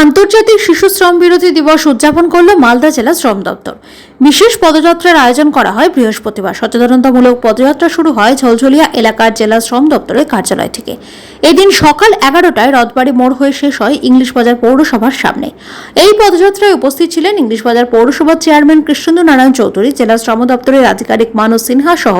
আন্তর্জাতিক শিশু শ্রম বিরোধী দিবস উদযাপন করল মালদা জেলা শ্রম দপ্তর। বিশেষ পদযাত্রার আয়োজন করা হয় বৃহস্পতিবার। সচেতনতামূলক পদযাত্রা শুরু হয় ঝলঝলিয়া এলাকার জেলা শ্রম দপ্তরের কার্যালয় থেকে। এদিন সকাল এগারোটায় রথবাড়ি মোড় হয়ে শেষ হয় ইংলিশ বাজার পৌরসভার সামনে। এই পদযাত্রায় উপস্থিত ছিলেন ইংলিশ বাজার পৌরসভার চেয়ারম্যান কৃষ্ণেন্দু নারায়ণ চৌধুরী, জেলা শ্রম দপ্তরের আধিকারিক মানস সিনহা সহ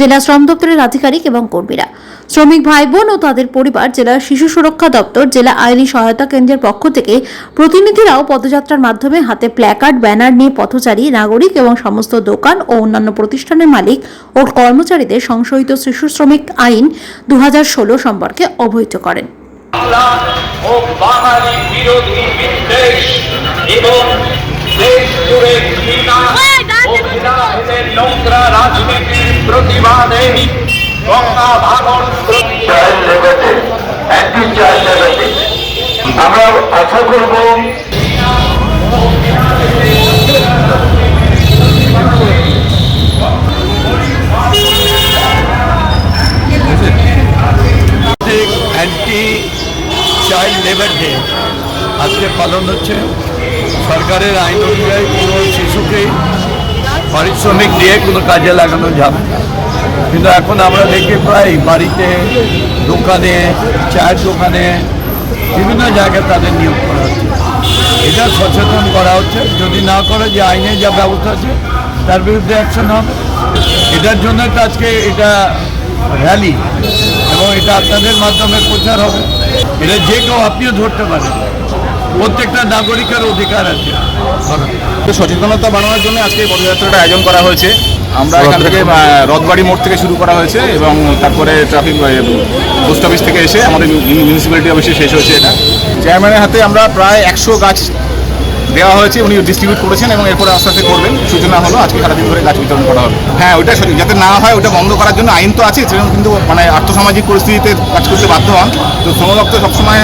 জেলা শ্রম দপ্তরের আধিকারিক এবং কর্মীরা। শ্রমিক ভাই বোন ও তাদের পরিবার জেলা শিশু সুরক্ষা দপ্তর, জেলা আইনি সহায়তা কেন্দ্রের পক্ষ থেকে প্রতিনিধিরাও পদযাত্রার মাধ্যমে হাতে প্ল্যাকার্ড, ব্যানার নিয়ে পথচারী, নাগরিক এবং সমস্ত দোকান ও অন্যান্য প্রতিষ্ঠানের মালিক ও কর্মচারীদের সংশোধিত শিশু শ্রমিক আইন দু হাজার ষোলো সম্পর্কে অবহিত করেন। বাংলা ও বাঙালি বিরোধী বিদ্বেষ এবং দেশ জুড়ে ঘৃণা ও নোংরা রাজনীতির প্রতিবাদে গঙ্গা আমরা আশা করব অ্যান্টি চাইল্ড লেবার ডে আজকে পালন হচ্ছে সরকারের আইন অনুযায়ী কোনো শিশুকেই পারিশ্রমিক দিয়ে কোনো কাজে লাগানো যাবে কিন্তু এখন আমরা দেখি প্রায় বাড়িতে, দোকানে, চায়ের দোকানে বিভিন্ন জায়গায় তাদের নিয়োগ করা হচ্ছে। এটা সচেতন করা হচ্ছে। যদি না করে যে আইনে যা ব্যবস্থা আছে, তার বিরুদ্ধে অ্যাকশন হবে। এটার জন্য আজকে এটা র্যালি এবং এটা আপনাদের মাধ্যমে প্রচার হবে। এটা যে কেউ আপনিও ধরতে পারেন। প্রত্যেকটা নাগরিকের অধিকার আছে। তো সচেতনতা বাড়ানোর জন্য আজকে এই পদযাত্রাটা আয়োজন করা হয়েছে। আমরা এখান থেকে রথবাড়ি মোড় থেকে শুরু করা হয়েছে এবং তারপরে ট্রাফিক পোস্ট অফিস থেকে এসে আমাদের মিউনিসিপ্যালিটি অফিসে শেষ হয়েছে এটা। চেয়ারম্যানের হাতে আমরা প্রায় একশো গাছ দেওয়া হয়েছে উনি ডিস্ট্রিবিউট করেছেন এবং এরপরে আস্তে আস্তে করবেন। সূচনা হলো, আজকে সারাদিন ধরে গাছ বিতরণ করা হবে। হ্যাঁ ওইটা সঠিক। যাতে না হয় ওটা বন্ধ করার জন্য আইন তো আছে সেরকম কিন্তু মানে আর্থসামাজিক পরিস্থিতিতে কাজ করতে বাধ্য হন। তো শ্রম দপ্তর সবসময়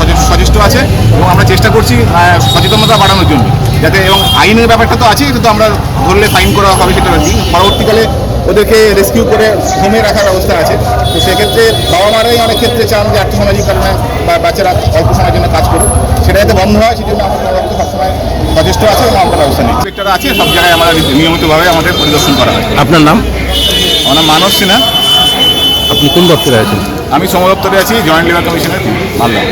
সচে- সচেষ্ট আছে এবং আমরা চেষ্টা করছি সচেতনতা বাড়ানোর জন্য। যাতে এবং আইনের ব্যাপারটা তো আছে কিন্তু আমরা ধরলে ফাইন করা হবে সেটা দিই পরবর্তীকালে ওদেরকে রেস্কিউ করে হোমে রাখার ব্যবস্থা আছে। তো সেক্ষেত্রে বাবা মারাই অনেক ক্ষেত্রে চান যে আর্থসামাজিক কারণে বা বাচ্চারা অল্প সময়ের জন্য কাজ করুক। সেটা যাতে বন্ধ হয়, সেজন্য আমাদের তরফ থেকে সবসময় সচেষ্ট আছে এবং আমরা ব্যবস্থা নিচ্ছি ইন্সপেক্টর আছে সব জায়গায় আমরা নিয়মিতভাবে আমাদের পরিদর্শন করা হয়। আপনার নাম? আমার নাম মানব সিনহা। আপনি কোন দপ্তরে আছেন? আমি সমদপ্তরে দপ্তরে আছি জয়েন্ট লেবার কমিশনের। মালদা